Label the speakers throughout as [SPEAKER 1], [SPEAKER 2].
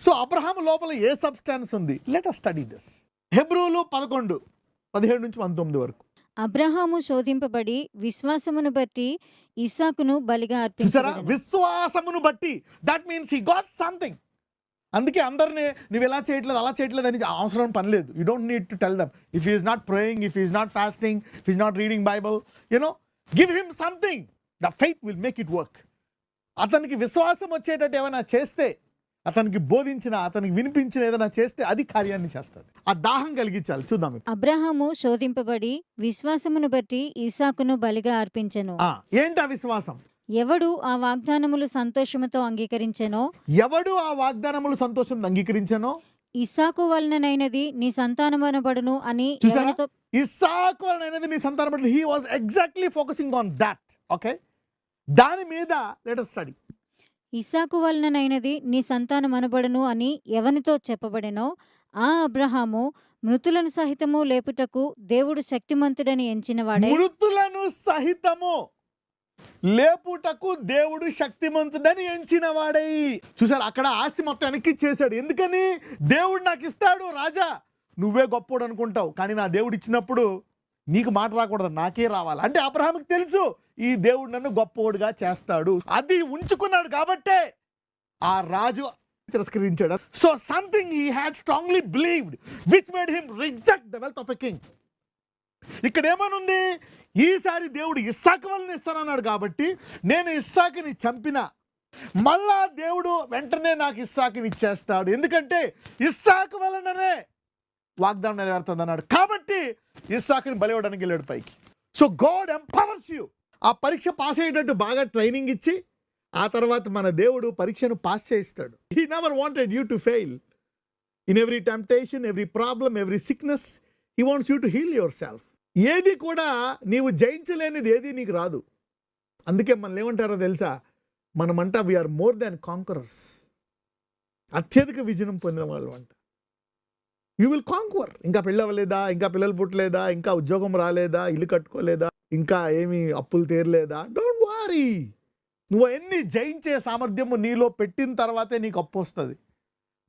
[SPEAKER 1] So Abraham లోపల ఏ substance ఉంది? లెట్ అస్ స్టడీ దిస్ హెబ్రూలు పదకొండు పదిహేడు నుంచి పంతొమ్మిది వరకు.
[SPEAKER 2] అబ్రహాము శోధింపబడి విశ్వాసమును బట్టి ఇస్సాకును బలిగా అర్పించబడెను
[SPEAKER 1] విశ్వాసమును బట్టి. That means he got something అందుకే అందరినీ నువ్వు ఎలా చేయట్లేదు అలా చేయట్లేదు అని అవసరం పని లేదు. You don't need to tell them if is not praying if is not fasting if is not reading Bible you know give him something the faith will make it work అతనికి విశ్వాసం వచ్చేటట్టు ఏమైనా చేస్తే అతనికి బోధించిన అతనికి వినిపించిన ఏదైనా చేస్తే అది కార్యాన్ని చేస్తుంది. ఆ దాహం కలిగించాలి. చూద్దాం.
[SPEAKER 2] అబ్రహాము శోధింపబడి విశ్వాసమును బట్టి ఇస్సాకును బలిగా అర్పించెను.
[SPEAKER 1] ఆ, ఏంటి ఆ విశ్వాసం?
[SPEAKER 2] ఎవడు ఆ వాగ్దానములు సంతోషముతో అంగీకరించెనో?
[SPEAKER 1] ఎవడు ఆ వాగ్దానములు సంతోషం అంగీకరించానో?
[SPEAKER 2] ఇస్సాకు వలననైనది నీ సంతానమనబడును అని
[SPEAKER 1] ఇస్సాకు అనేది నీ సంతానం బట్టి he was exactly focusing on that okay దాని మీద లెటర్ స్టడీ
[SPEAKER 2] ఇసాకు వలననైనది నీ సంతానం అనబడను అని ఎవనితో చెప్పబడెనో ఆ అబ్రహాము మృతులను సహితము లేపుటకు దేవుడు శక్తిమంతుడని ఎంచినవాడే
[SPEAKER 1] మృతులను సహితము లేపుటకు దేవుడు శక్తిమంతుడని ఎంచిన వాడై చూసారు అక్కడ ఆస్తి మొత్తం వెనక్కి చేశాడు ఎందుకని? దేవుడు నాకు ఇస్తాడు రాజా. నువ్వే గొప్పోడు అనుకుంటావు కానీ నా దేవుడు ఇచ్చినప్పుడు నీకు మాట రాకూడదు నాకే రావాలి. అంటే అబ్రహాంకి తెలుసు ఈ దేవుడు నన్ను గొప్పోడుగా చేస్తాడు. అది ఉంచుకున్నాడు కాబట్టే ఆ రాజు తిరస్కరించాడు. So something he had strongly believed which made him reject the wealth of a king ఇక్కడ ఏమనుంది ఈసారి దేవుడు ఇస్సాక వలన ఇస్తానన్నాడు కాబట్టి నేను ఇస్సాకిని చంపిన మళ్ళా దేవుడు వెంటనే నాకు ఇస్సాకిని ఇచ్చేస్తాడు. ఎందుకంటే ఇస్సాకు వలననే వాగ్దానం నెరవేరుతుంది అన్నాడు. కాబట్టి ఇస్సాకుని బలివ్వడానికి వెళ్ళాడు పైకి. సో గాడ్ ఎంపవర్స్ యూ ఆ పరీక్ష పాస్ అయ్యేటట్టు బాగా ట్రైనింగ్ ఇచ్చి ఆ తర్వాత మన దేవుడు పరీక్షను పాస్ చేయిస్తాడు. He never wanted you to fail in every temptation every problem every sickness he wants you to heal yourself ఏది కూడా నీవు జయించలేనిది ఏది నీకు రాదు. అందుకే మనల్ని ఏమంటారో తెలుసా? మనమంట we are more than conquerors అత్యధిక విజయం పొందిన వాళ్ళు అంట యూ విల్ కాంక్వర్ ఇంకా పిల్లవలేదా ఇంకా పిల్లలు పుట్టలేదా? ఇంకా ఉద్యోగం రాలేదా? ఇల్లు కట్టుకోలేదా? ఇంకా ఏమి అప్పులు తీరలేదా? డోంట్ వారీ నువ్వు ఎన్ని జయించే సామర్థ్యము నీలో పెట్టిన తర్వాతే నీకు అప్పు వస్తుంది.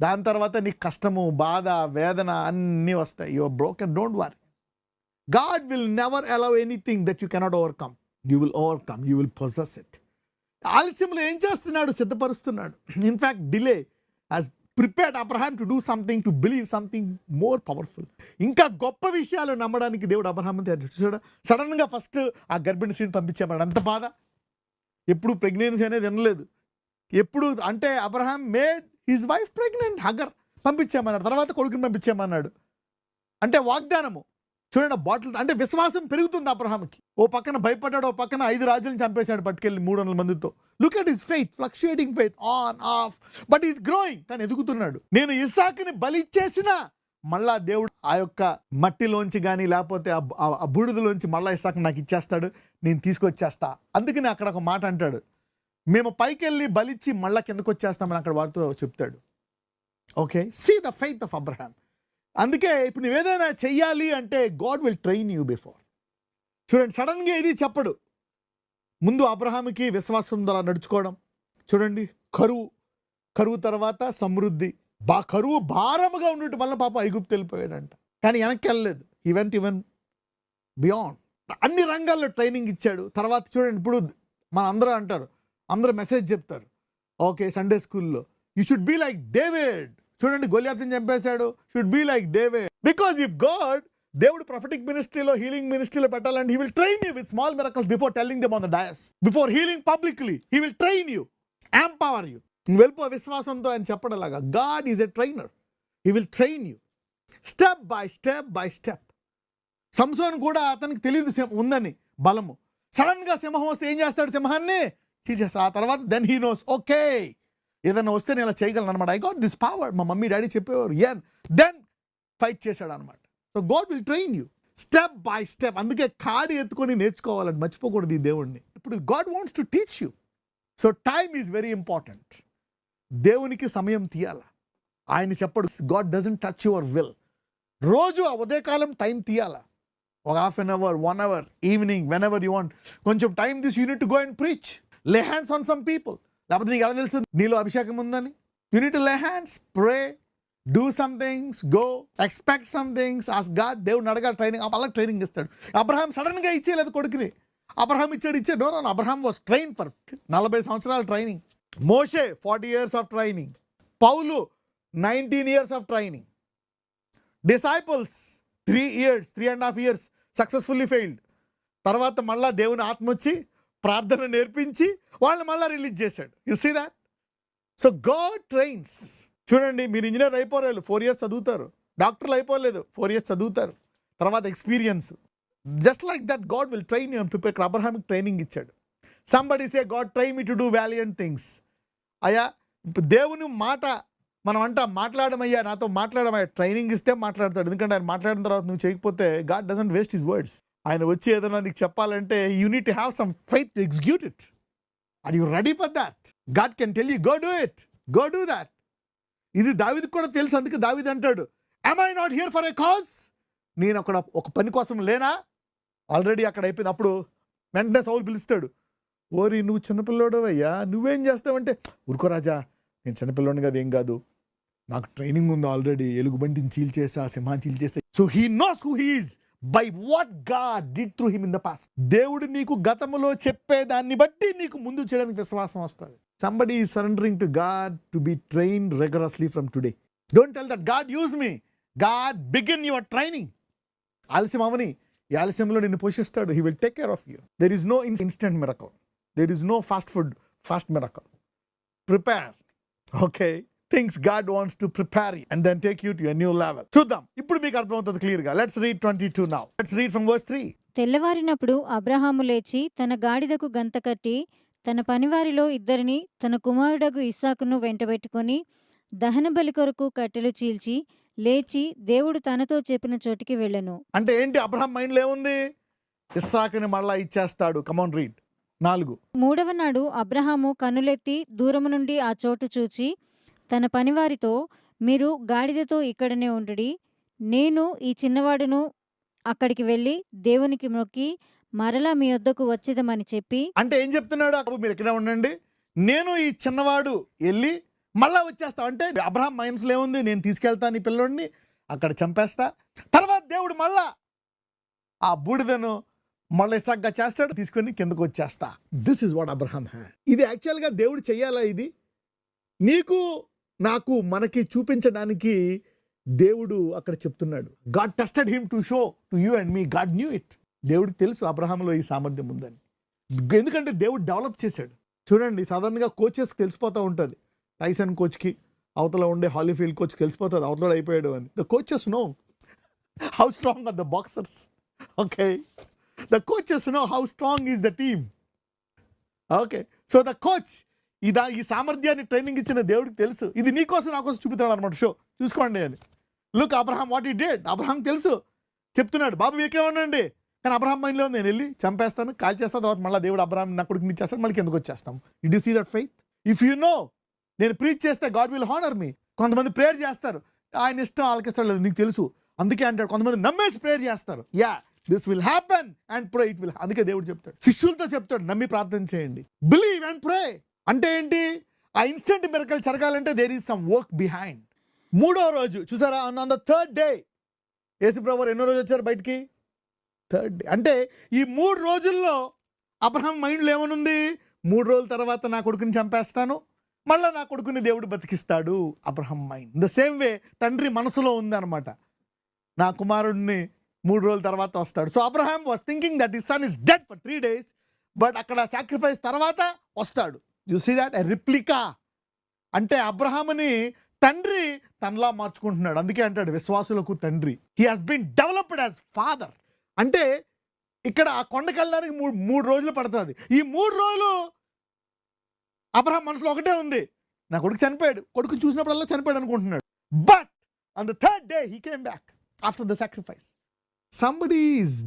[SPEAKER 1] దాని తర్వాత నీకు కష్టము బాధ వేదన అన్నీ వస్తాయి. Your broken don't worry God will never allow anything that you cannot overcome you will overcome you will possess it ఆలస్యంలో ఏం చేస్తున్నాడు? సిద్ధపరుస్తున్నాడు. In fact delay as prepared Abraham to do something to believe something more powerful ఇంకా గొప్ప విషయాలు నమ్మడానికి దేవుడు Abraham చూసాడు? సడన్గా first ఆ గర్భిణి స్త్రీని పంపించేవాడు అంత బాధ? ఎప్పుడు ప్రెగ్నెన్సీ అనేది వినలేదు. ఎప్పుడు అంటే Abraham made his wife pregnant Hagar పంపించామన్నాడు. తర్వాత కొడుకుని పంపించామన్నాడు. అంటే వాగ్దానము. చూడండి బాటిల్ అంటే విశ్వాసం పెరుగుతుంది అబ్రహాంకి ఓ పక్కన భయపడ్డాడు ఓ పక్కన ఐదు రాజులను చంపేశాడు పట్టుకెళ్ళి మూడు వందల మందితో. Look at his faith fluctuating faith on off but is growing కానీ ఎదుగుతున్నాడు. నేను ఇస్సాకుని బలి ఇచ్చేసిన మళ్ళా దేవుడు ఆ యొక్క మట్టిలోంచి కానీ లేకపోతే ఆ బూడిదలోంచి మళ్ళా ఇస్సాకు నాకు ఇచ్చేస్తాడు నేను తీసుకొచ్చేస్తా. అందుకని అక్కడ ఒక మాట అంటాడు. మేము పైకెళ్ళి బలిచ్చి మళ్ళా కిందకు వచ్చేస్తామని అక్కడ వారితో చెప్తాడు. Okay see the faith of Abraham అందుకే ఇప్పుడు నువ్వు ఏదైనా చెయ్యాలి అంటే God will train you before చూడండి సడన్గా ఇది చెప్పడు. ముందు అబ్రహాంకి విశ్వాసం ద్వారా నడుచుకోవడం. చూడండి కరువు. కరువు తర్వాత సమృద్ధి. బా కరువు భారముగా ఉండటం వల్ల పాప ఐగుప్తు వెళ్ళిపోయాడంట. కానీ వెనక్కి వెళ్ళలేదు. ఈవెంట్ ఈవెన్ బియాండ్ అన్ని రంగాల్లో ట్రైనింగ్ ఇచ్చాడు. తర్వాత చూడండి ఇప్పుడు మన అందరూ అంటారు. అందరూ మెసేజ్ చెప్తారు. ఓకే సండే స్కూల్లో you should be like David చూడండి గొలియాతిని చంపేశాడు. Should be like David because if God దేవుడు ప్రొఫెటిక్ మినిస్ట్రీలో హీలింగ్ మినిస్ట్రీలో పెట్టాలంటే he will train you with small miracles before telling them on the dais before healing publicly he will train you empower you నువ్వు వెళ్ళిపో విశ్వాసంతో ఆయన చెప్పడలాగా. God is a trainer he will train you step by step by step Samson కూడా అతనికి తెలియదు ఉందని బలము. సడన్గా సింహం వస్తే ఏం చేస్తాడు సింహాన్ని? ఆ తర్వాత దెన్ హీ నోస్ ఓకే ఏదైనా వస్తే నేను ఇలా చేయగలను అనమాట ఐ గాట్ దిస్ పవర్ మా మమ్మీ డాడీ చెప్పేవారు ఎన్ దెన్ ఫైట్ చేశాడు అనమాట so God will train you step by step అందుకే కాడి ఎత్తుకొని నేర్చుకోవాలని మర్చిపోకూడదు ఈ దేవుణ్ణి. ఇప్పుడు God wants to teach you so time is very important దేవునికి సమయం తీయాల. ఆయన చెప్పడు God doesn't touch your will రోజు ఆ ఉదయకాలం టైం తీయాలా. ఒక half an hour one hour evening whenever you want కొంచెం time this unit go and preach lay hands on some people లేకపోతే నీకు ఎలా తెలుస్తుంది నీలో అభిషేకం ఉందని? You need lay hands pray do somethings go expect somethings ask God దేవుడిని అడగా ట్రైనింగ్ అలా ట్రైనింగ్ ఇస్తాడు. అబ్రహాం సడన్గా ఇచ్చేయలేదు కొడుకుని. అబ్రహాం ఇచ్చాడు ఇచ్చే no no Abraham was train for నలభై సంవత్సరాల ట్రైనింగ్ మోషే forty years of training Paul nineteen years of training disciples three years three and half years successfully failed తర్వాత మళ్ళా దేవుని ఆత్మ వచ్చి ప్రార్థన నేర్పించి వాళ్ళని మళ్ళీ రిలీజ్ చేశాడు. You see that so God trains చూడండి మీరు ఇంజనీర్ అయిపోలేదు ఫోర్ ఇయర్స్ చదువుతారు. డాక్టర్లు అయిపోలేదు ఫోర్ ఇయర్స్ చదువుతారు. తర్వాత experience just like that God will train you prepare ఇక్కడ అబ్రహామిక్ ట్రైనింగ్ ఇచ్చాడు. Somebody a God train me to do valiant things అయ్యా ఇప్పుడు దేవుని మాట మనం అంట మాట్లాడమయ్యా నాతో మాట్లాడమయ్యా. ట్రైనింగ్ ఇస్తే మాట్లాడతాడు. ఎందుకంటే ఆయన మాట్లాడిన తర్వాత నువ్వు చేయకపోతే God doesn't waste his words ఆయన వచ్చి ఏదైనా నీకు చెప్పాలంటే you need have some faith to execute it are you ready for that God can tell you go do it go do that ఇది దావిదికి కూడా తెలుసు అందుకే దావిది అంటాడు am I not here for a cause నేను అక్కడ ఒక పని కోసం లేనా? ఆల్రెడీ అక్కడ అయిపోయింది. అప్పుడు వెంటనే సౌలు పిలుస్తాడు ఓరి నువ్వు చిన్నపిల్లోడు అయ్యా నువ్వేం చేస్తావంటే? ఊరుకో రాజా నేను చిన్నపిల్లోని కదా ఏం కాదు. నాకు ట్రైనింగ్ ఉంది ఆల్రెడీ. ఎలుగుబంటిని చీల్చేసా సింహాన్ని చీల్చేసా so he knows who he's by what God did through him in the past దేవుడు నీకు గతములో చెప్పేదాన్ని బట్టి నీకు ముందు చేయడానికి విశ్వాసం వస్తుంది. Somebody surrendering to God to be train regularly from today don't tell that God use me God begin your training ఆలస్యం అవని. ఈ ఆలస్యంలో నిన్ను పోషిస్తాడు. He will take care of you there is no instant miracle there is no fast food fast miracle prepare okay things God wants to prepare and then take you to new level చూద్దాం. ఇప్పుడు మీకు అర్థమవుతుంది క్లియర్గా let's read twenty two now let's read from verse three
[SPEAKER 2] తెల్లవారినప్పుడు అబ్రహాము లేచి తన గాడిదకు గంత కట్టి తన పనివారిలో ఇద్దరిని తన కుమారుడగు ఇస్సాకును వెంటబెట్టుకొని దహన బలి కొరకు కట్టెలు చీల్చి లేచి దేవుడు తనతో చెప్పిన చోటికి వెళ్ళెను.
[SPEAKER 1] అంటే ఏంటి? అబ్రహం మైండ్లో ఏముంది? ఇస్సాకుని మళ్ళా ఇచ్చేస్తాడు. కమాన్ రీడ్ నాలుగు.
[SPEAKER 2] మూడవ నాడు అబ్రహాము కన్నులెత్తి దూరము నుండి ఆ చోటు చూచి తన పనివారితో మీరు గాడిదతో ఇక్కడనే ఉండుడి. నేను ఈ చిన్నవాడును అక్కడికి వెళ్ళి దేవునికి మొక్కి మరలా మీ వద్దకు వచ్చేదమని చెప్పి
[SPEAKER 1] అంటే ఏం చెప్తున్నాడు అప్పుడు మీరు ఇక్కడే ఉండండి. నేను ఈ చిన్నవాడు వెళ్ళి మళ్ళా వచ్చేస్తా. అంటే అబ్రహాం మైండ్స్లో ఏముంది? నేను తీసుకెళ్తాను ఈ పిల్లోడిని అక్కడ చంపేస్తా. తర్వాత దేవుడు మళ్ళా ఆ బూడిదను మళ్ళీ ఇసాగ్గా చేస్తాడు తీసుకొని కిందకు వచ్చేస్తా. దిస్ ఇస్ వాట్ అబ్రహాం హ్యా ఇది యాక్చువల్గా దేవుడు చెయ్యాలా ఇది? నీకు నాకు మనకి చూపించడానికి దేవుడు అక్కడ చెప్తున్నాడు. God tested him to show to you and me God knew it దేవుడికి తెలుసు అబ్రహాంలో ఈ సామర్థ్యం ఉందని. ఎందుకంటే దేవుడు డెవలప్ చేశాడు. చూడండి సాధారణంగా కోచెస్కి తెలిసిపోతూ ఉంటుంది. టైసన్ కోచ్కి అవతల ఉండే హాలీఫీల్డ్ కోచ్ తెలిసిపోతుంది. అవతల అయిపోయాడు అని. The coaches know how strong are the boxers okay the coaches know how strong is the team okay so the coach ఇదా ఈ సామర్థ్యాన్ని ట్రైనింగ్ ఇచ్చిన దేవుడికి తెలుసు. ఇది నీకోసం నా కోసం చూపుతాడు అనమాట షో చూసుకోండి అని. లుక్ అబ్రహాం వాట్ ఈ డేట్ అబ్రహాం తెలుసు. చెప్తున్నాడు బాబు మీకే కానీ అబ్రహాం మైండ్లో నేను వెళ్ళి చంపేస్తాను కాల్ చేస్తాను తర్వాత మళ్ళీ దేవుడు అబ్రహాం నా కొడుకుని ఇచ్చేస్తాడు మళ్ళీ ఎందుకు వచ్చేస్తాం it you see that faith if you know నేను ప్రీచ్ చేస్తే గాడ్ విల్ హానర్ మీ కొంతమంది ప్రేయర్ చేస్తారు. ఆయన ఇష్టం ఆలకిస్తాడు లేదు. నీకు తెలుసు. అందుకే అంటాడు కొంతమంది నమ్మేసి ప్రేయర్ చేస్తారు. Yeah this will happen and pray it will అందుకే దేవుడు చెప్తాడు. శిష్యులతో చెప్తాడు నమ్మి ప్రార్థన చేయండి. బిలీవ్ అండ్ ప్రే అంటే ఏంటి? ఆ ఇన్స్టెంట్ మిరకల్ జరగాలంటే there is some work behind మూడో రోజు చూసారా? ఆన్ ద థర్డ్ డే యేసుప్రభు ఎన్నో రోజు వచ్చారు బయటికి? థర్డ్ డే అంటే ఈ మూడు రోజుల్లో అబ్రహం మైండ్లో ఏమనుంది? మూడు రోజుల తర్వాత నా కొడుకుని చంపేస్తాను. మళ్ళీ నా కొడుకుని దేవుడు బతికిస్తాడు Abraham mind. The same way తండ్రి మనసులో ఉందన్నమాట. నా కుమారుడిని మూడు రోజుల తర్వాత వస్తాడు. So Abraham was thinking that his son is dead for three days but అక్కడ సాక్రిఫైస్ తర్వాత వస్తాడు. యు సీ దాట్ రిప్లికా అంటే అబ్రహాముని తండ్రి తనలా మార్చుకుంటున్నాడు. అందుకే అంటాడు విశ్వాసులకు తండ్రి. He has been developed as father అంటే ఇక్కడ ఆ కొండకి వెళ్ళడానికి మూడు మూడు రోజులు పడుతుంది. ఈ మూడు రోజులు అబ్రహాం మనసులో ఒకటే ఉంది. నా కొడుకు చనిపోయాడు. కొడుకు చూసినప్పుడల్లా చనిపోయాడు అనుకుంటున్నాడు. But on the third day he came back after the sacrifice somebody is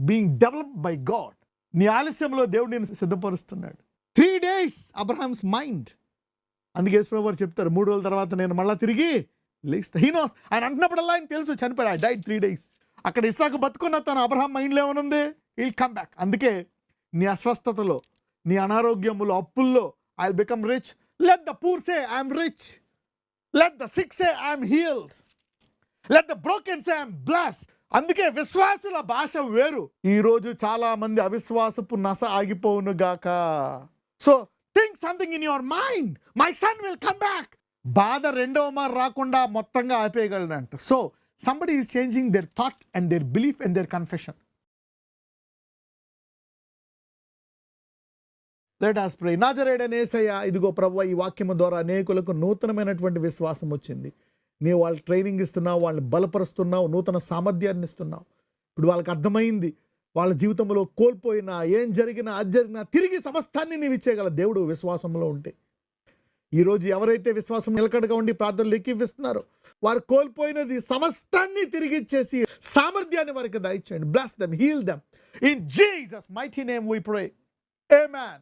[SPEAKER 1] being developed by God నీ ఆలస్యంలో దేవుడు నేను సిద్ధపరుస్తున్నాడు. Three days Abraham's mind. అందుకే వారు చెప్తారు మూడు రోజుల తర్వాత నేను మళ్ళీ తిరిగి లేస్తా. హీనోస్ ఆయన అంటున్నప్పుడల్లా ఆయన తెలుసు చనిపోయాడు. ఐ డైట్ త్రీ డేస్ అక్కడ ఇస్సాకు బతుకున్న తను అబ్రహాం మైండ్లో ఏమనుంది? విల్ కమ్ బ్యాక్ అందుకే నీ అస్వస్థతలో నీ అనారోగ్యములో అప్పుల్లో I become rich let the poor say I'm rich let the sick say I'm healed let the broken say I'm bless అందుకే విశ్వాసుల భాష వేరు. ఈరోజు చాలామంది అవిశ్వాసపు నస ఆగిపోవును గాక. So think something in your mind my son will come back బాధ రెండవ మారు రాకుండా మొత్తంగా ఆపేయగలడంట. So somebody is changing their thought and their belief and their confession let us pray నాజరేడనేసయ్య ఇదిగో ప్రభు ఈ వాక్యం ద్వారా అనేకులకు నూతనమైనటువంటి విశ్వాసం వచ్చింది. నీవు వాళ్ళకి ట్రైనింగ్ ఇస్తున్నావు వాళ్ళని బలపరుస్తున్నావు నూతన సామర్థ్యాన్ని ఇస్తున్నావు. ఇప్పుడు వాళ్ళకి అర్థమైంది. వాళ్ళ జీవితంలో కోల్పోయినా ఏం జరిగినా అది జరిగినా తిరిగి సమస్తాన్ని నీవు ఇచ్చేయగల దేవుడు విశ్వాసంలో ఉంటే. ఈరోజు ఎవరైతే విశ్వాసం నిలకడగా ఉండి ప్రార్థనలు ఎక్కిపిస్తున్నారో వారు కోల్పోయినది సమస్తాన్ని తిరిగి ఇచ్చేసి సామర్థ్యాన్ని వారికి దయచేయండి. Bless them heal them in Jesus mighty name we pray Amen.